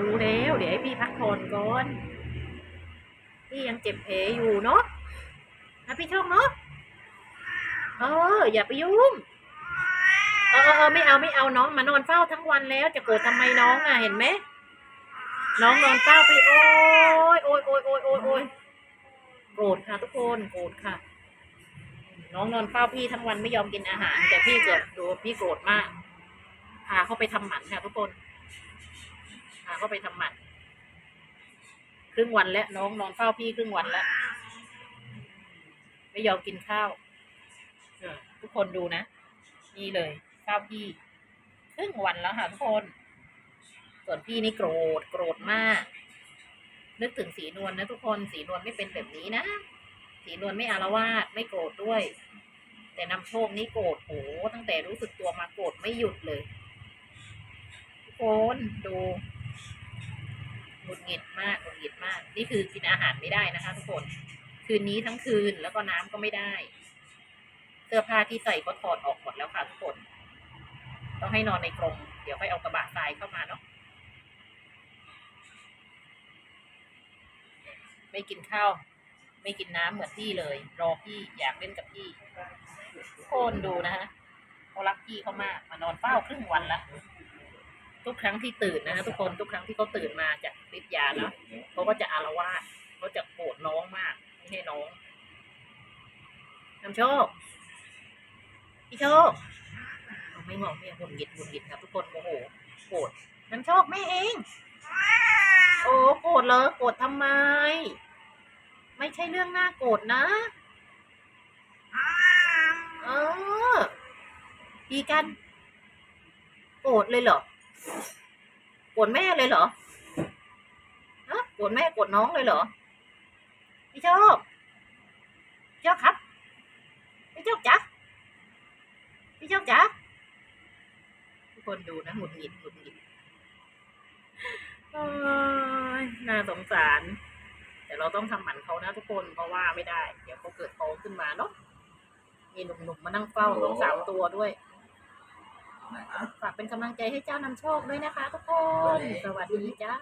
รู้แล้ว เดี๋ยวให้พี่พักผ่อนก่อน พี่ยังเจ็บแผลอยู่เนาะนะพี่โชคเนาะเออ อย่าไปยุ่งเออเออไม่เอาไม่เอาน้องมานอนเฝ้าทั้งวันแล้วจะโกรธทำไมน้องอะเห็นไหมน้องนอนเฝ้าไปโอ้ยโอ้ยโอ้ยโอ้ยโอ้ยโอ้ยโกรธค่ะ ทุกคนโกรธค่ะ น้องนอนเฝ้าพี่ทั้งวันไม่ยอมกินอาหาร แต่พี่เกิดดูพี่โกรธมากพาเขาไปทำหมันค่ะทุกคน พาเขาไปทำหมันครึ่งวันแล้วน้องนอนเฝ้าพี่ครึ่งวันแล้ว ไม่ยอมกินข้าวทุกคนดูนะ นี่เลยข้าวพี่ ครึ่งวันแล้วค่ะทุกคน ส่วนพี่นี่โกรธโกรธมาก นึกถึงสีนวลนะทุกคนสีนวลไม่เป็นแบบนี้นะสีนวลไม่อารวาสไม่โกรธด้วย แต่นำโชคนี่โกรธโหตั้งแต่รู้สึกตัวมาโกรธไม่หยุดเลยทุกคนดู หงุดหงิดมากหงุดหงิดมาก นี่คือกินอาหารไม่ได้นะคะ ทุกคน คืนนี้ทั้งคืนแล้วก็น้ำก็ไม่ได้ เสื้อผ้าที่ใส่ก็ถอดออกหมดแล้วค่ะทุกคน ต้องให้นอนในกรงเดี๋ยวค่อยเอากระบะทรายเข้ามาเนาะไม่กินข้าวไม่กินน้ำเหมือนพี่เลย รอพี่อยากเล่นกับพี่ทุกคนดูนะฮะเขารักพี่เขามากมานอนเฝ้าครึ่งวันละ ทุกครั้งที่ตื่นนะฮะทุกคนทุกครั้งที่เขาตื่นมาจากฤทธิ์ยาแล้วเขาก็จะอารวาสเขาจะโกรธน้องมากไม่ใช่น้องนำโชคพี่โชคไม่บอกไม่หงุดหงิดหงุดหงิดครับทุกคนโมโหโกรธนำโชคแม่เอง โอ้โกรธเลยโกรธทำไม ไม่ใช่เรื่องน่าโกรธนะเออดีกัน โกรธเลยเหรอ โกรธแม่เลยเหรอฮะโกรธแม่โกรธน้องเลยเหรอพี่โชคพี่โชคครับพี่โชคจ๊ะพี่โชคจ๊ะทุกคนดูนะหงุดหงิดหงุดหงิดโอ้ยน่าสงสาร แต่เราต้องทำหมันเขานะทุกคนเพราะว่าไม่ได้ เดี๋ยวเขาเกิดโตขึ้นมาเนาะมีหนุ่มๆมานั่งเฝ้าต้องสามตัวด้วย ฝากเป็นกำลังใจให้เจ้านำโชคด้วยนะคะทุกคน สวัสดีจ้า